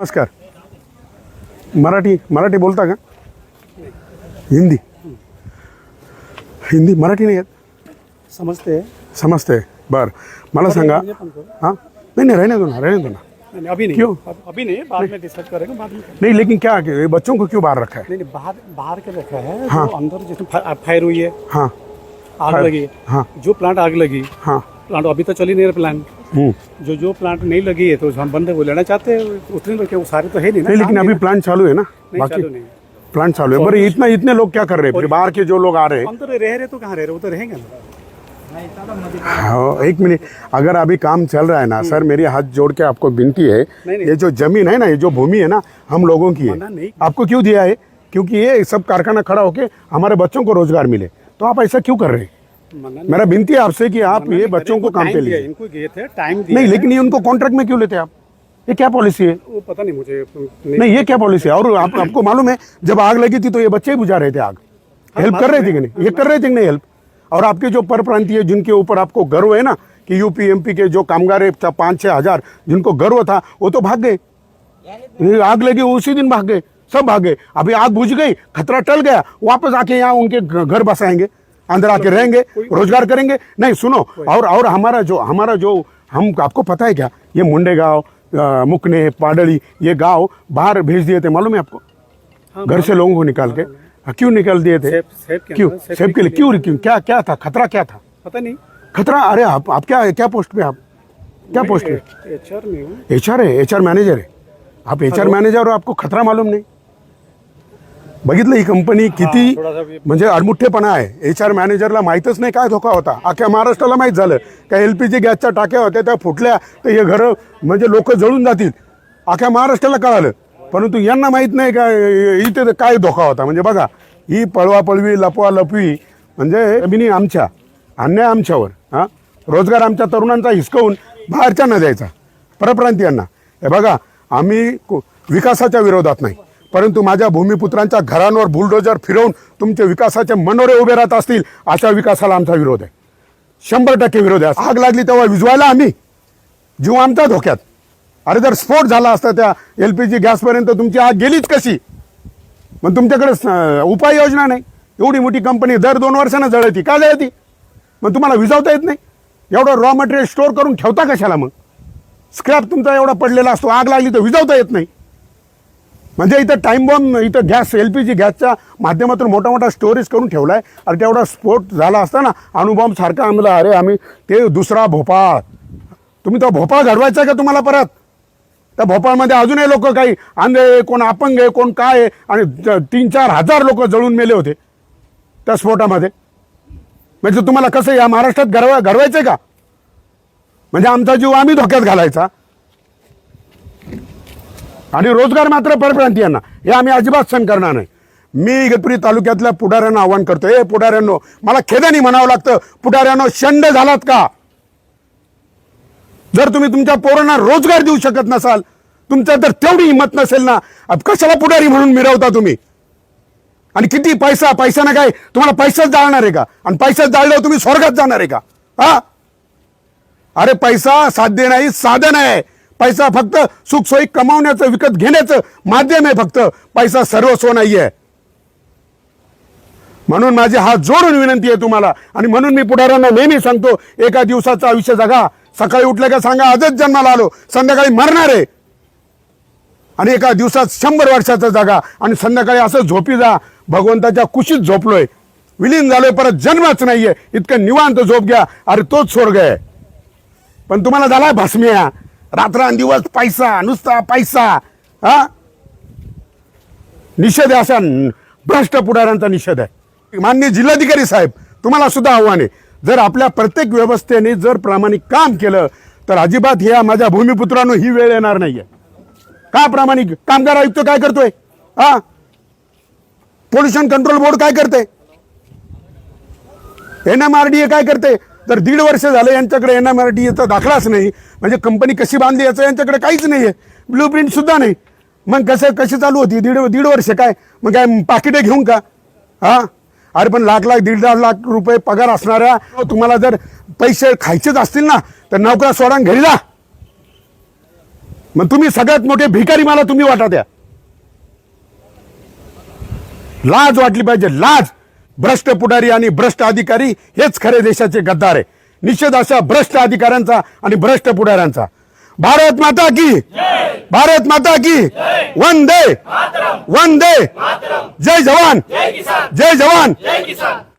नमस्कार। मराठी मराठी बोलता का? हिंदी। हिंदी मराठी नाही येत? समझते हैं समजते. बर. मला सांगा हाँ? नहीं नहीं रहने दो ना रहने दो ना. नहीं, अभी नहीं. क्यों? अभी नहीं बाद में डिसाइड करेंगे बाद में नहीं लेकिन क्या ये बच्चों को क्यों बाहर रखा है? नहीं नहीं बाहर बाहर के रखा है हाँ। जो अंदर जिसमें फायर हुई है। हाँ। आग लगी। हाँ। जो प्लांट आग लगी हाँ। प्लांट अभी तो चली नहीं रहा प्लांट। जो जो प्लांट नहीं लगी है तो हम बंदे वो लेना चाहते हैं उतने में क्या वो सारे तो है नहीं ना नहीं लेकिन अभी प्लान चालू है ना? बाकी प्लांट चालू है। पर इतना इतने लोग क्या कर रहे हैं? बाहर के जो लोग आ रहे हैं। अंदर रह रहे तो कहाँ रह रहे वो तो रहेंगे ना। हाँ, एक मिनट अगर अभी काम चल रहा है ना सर मेरी हाथ जोड़ के आपको विनती है नहीं, नहीं। ये जो ज़मीन है ना ये जो भूमि है ना हम लोगों की है। आपको क्यों दिया है? क्योंकि ये सब कारखाना खड़ा होके हमारे बच्चों को रोज़गार मिले। तो आप ऐसा क्यों कर रहे हैं? मेरा विनती है आपसे कि आप ये बच्चों को काम पे लिए इनको दिए थे टाइम दिया नहीं लेकिन ये उनको कॉन्ट्रैक्ट में क्यों लेते हैं आप? ये क्या पॉलिसी है? वो पता नहीं मुझे नहीं नहीं ये क्या पॉलिसी है? और आप, आपको मालूम है जब आग लगी थी तो ये बच्चे ही बुझा रहे थे आग। हेल्प कर रहे थे कि नहीं? ये कर रहे थे कि नहीं हेल्प और आपके जो पर प्रांतीय जिनके ऊपर आपको गर्व है ना कि यूपी एमपी के जो कामगार है पाँच छः हज़ार जिनको गर्व था वो तो भाग गए। आग लगी उसी दिन भाग गए सब भाग गए। अभी आग बुझ गई खतरा टल गया वापस आके यहाँ उनके घर बसाएँगे। अंदर आके रहेंगे रोज़गार करेंगे। नहीं सुनो और और हमारा जो हमारा जो हम आपको पता है क्या? ये मुंडे गाँव मुकने पाडली ये गाँव बाहर भेज दिए थे मालूम है आपको? हाँ, घर से लोगों को निकाल के। हाँ, क्यों निकाल दिए थे? क्यों? सेब के लिए क्यों क्यों? क्या क्या था? खतरा क्या था? पता नहीं। खतरा? अरे आप आप क्या क्या पोस्ट पे आप? क्या पोस्ट पे? एच आर में हूँ। एच आर आहे एच आर मॅनेजर आहे आप एच आर हो आपको खतरा मालूम नाही? बघितलं ही कंपनी किती म्हणजे अडमुठ्ठेपणा आहे. एच आर मॅनेजरला माहीतच नाही काय धोका होता. अख्ख्या महाराष्ट्राला माहीत झालं. का एल पी जी गॅसच्या टाक्या होत्या त्या फुटल्या तर हे घरं म्हणजे लोक जळून जातील. अख्ख्या महाराष्ट्राला कळालं. परंतु यांना माहीत नाही का इथे काय धोका होता. म्हणजे बघा ही पळवापळवी लपवा लपवी म्हणजे जमिनी आमच्या अन्याय आमच्यावर हां? रोजगार आमच्या तरुणांचा हिसकवून बाहेरच्यांना द्यायचा. परप्रांतीयांना. हे बघा आम्ही विकासाच्या विरोधात नाही. परंतु माझ्या भूमिपुत्रांच्या घरांवर बुलडोजर फिरवून तुमचे विकासाचे मनोरे उभे राहत असतील अशा विकासाला आमचा विरोध आहे. शंभर टक्के विरोध आहे. आग लागली तेव्हा विजवायला आम्ही. जीव आमचा धोक्यात. अरे जर स्फोट झाला असता त्या एल पी जी गॅसपर्यंत तुमची आग गेलीच कशी? मग तुमच्याकडे उपाययोजना नाही. एवढी मोठी कंपनी दर दोन वर्षानं जळती. का जळती? मग तुम्हाला विजवता येत नाही. एवढं रॉ मटेरियल स्टोअर करून ठेवता कशाला मग? स्क्रॅप तुमचा एवढा पडलेला असतो. आग लागली तर विजवता येत नाही. म्हणजे इथं टाईम बॉम्ब इथं गॅस एल पी जी गॅसच्या माध्यमातून मोठा मोठा स्टोरेज करून ठेवला आहे आणि तेवढा स्फोट झाला असताना अणुबॉम्ब सारखा आम्हाला अरे आम्ही ते दुसरा भोपाळ. तुम्ही तो भोपाळ घडवायचा आहे का तुम्हाला परत? त्या भोपाळमध्ये अजूनही लोक काही आंधळे आहे, कोण अपंग आहे कोण काय आहे आणि तीन चार हजार लोक जळून मेले होते त्या स्फोटामध्ये. म्हणजे तुम्हाला कसं या महाराष्ट्रात घडवा घडवायचं का? म्हणजे आमचा जीव आम्ही धोक्यात घालायचा. आणि रोजगार मात्र परप्रांतीयांना हे आम्ही अजिबात सण करणार नाही. मी इगतपुरी तालुक्यातल्या पुढाऱ्यांना आवाहन करतो हे पुढाऱ्यांनो मला खेदानी म्हणावं लागतं पुढाऱ्यांनो शंड झालात का? जर तुम्ही तुमच्या पोरांना रोजगार देऊ शकत नसाल तुमच्या जर तेवढी हिंमत नसेल ना कशाला पुढारी म्हणून मिरवता तुम्ही? आणि किती पैसा पैसा ना काय? तुम्हाला पैसाच जाळणार आहे का? आणि पैसाच जाळल्यावर तुम्ही स्वर्गात जाणार आहे का? हा? अरे पैसा साध्य नाही साधन आहे. पैसा फक्त सुखसोयी कमावण्याचं विकत घेण्याचं माध्यम आहे फक्त. पैसा सर्वस्व नाही आहे म्हणून माझी हात जोडून विनंती आहे तुम्हाला. आणि म्हणून मी पुढाऱ्यांना नेहमी सांगतो एका दिवसाचं आयुष्य जगा. सकाळी उठलं का सांगा आजच जन्माला आलो. संध्याकाळी मरणार आहे. आणि एका दिवसात शंभर वर्षाचा जागा. आणि संध्याकाळी असं झोपी जा. भगवंताच्या कुशीत झोपलोय. विलीन झालोय परत जन्मच नाहीये. इतकं निवांत झोप घ्या. अरे तोच स्वर्ग आहे. पण तुम्हाला झाला भासमिया. रात्रंदिवस पैसा नुसता पैसा हा? निषेध आहे अशा भ्रष्ट पुढाऱ्यांचा निषेध आहे. मान्य जिल्हाधिकारी साहेब तुम्हाला सुद्धा आव्हान आहे. जर आपल्या प्रत्येक व्यवस्थेने जर प्रामाणिक काम केलं तर अजिबात ह्या माझ्या भूमिपुत्रांनो ही वेळ येणार नाहीये. का प्रामाणिक? कामगार आयुक्त काय करतोय? हा? पोल्युशन कंट्रोल बोर्ड काय करते? N M R D A काय करते? तर दीड वर्ष झालं यांच्याकडे एन एम आर डी याचा दाखलाच नाही. म्हणजे कंपनी कशी बांधली याचं यांच्याकडे काहीच नाही आहे ब्ल्यू प्रिंटसुद्धा नाही. मग कसं कशी चालू होती? दीड दीड वर्ष काय? मग काय पाकिटे घेऊन का? हां? अरे पण लाख लाख दीड लाख लाख रुपये पगार असणाऱ्या तुम्हाला जर पैसे खायचेच असतील ना तर नोकरा सोडा घरी जा. मग तुम्ही सगळ्यात मोठे भिकारी मला तुम्ही वाटा द्या. लाज वाटली पाहिजे लाज. भ्रष्ट पुढारी आणि भ्रष्ट अधिकारी हेच खरे देशाचे गद्दार आहे. निषेध अशा भ्रष्ट अधिकाऱ्यांचा आणि भ्रष्ट पुढाऱ्यांचा. भारत माता की भारत माता की वंदे! वंदे! जय जवान! जय जवान!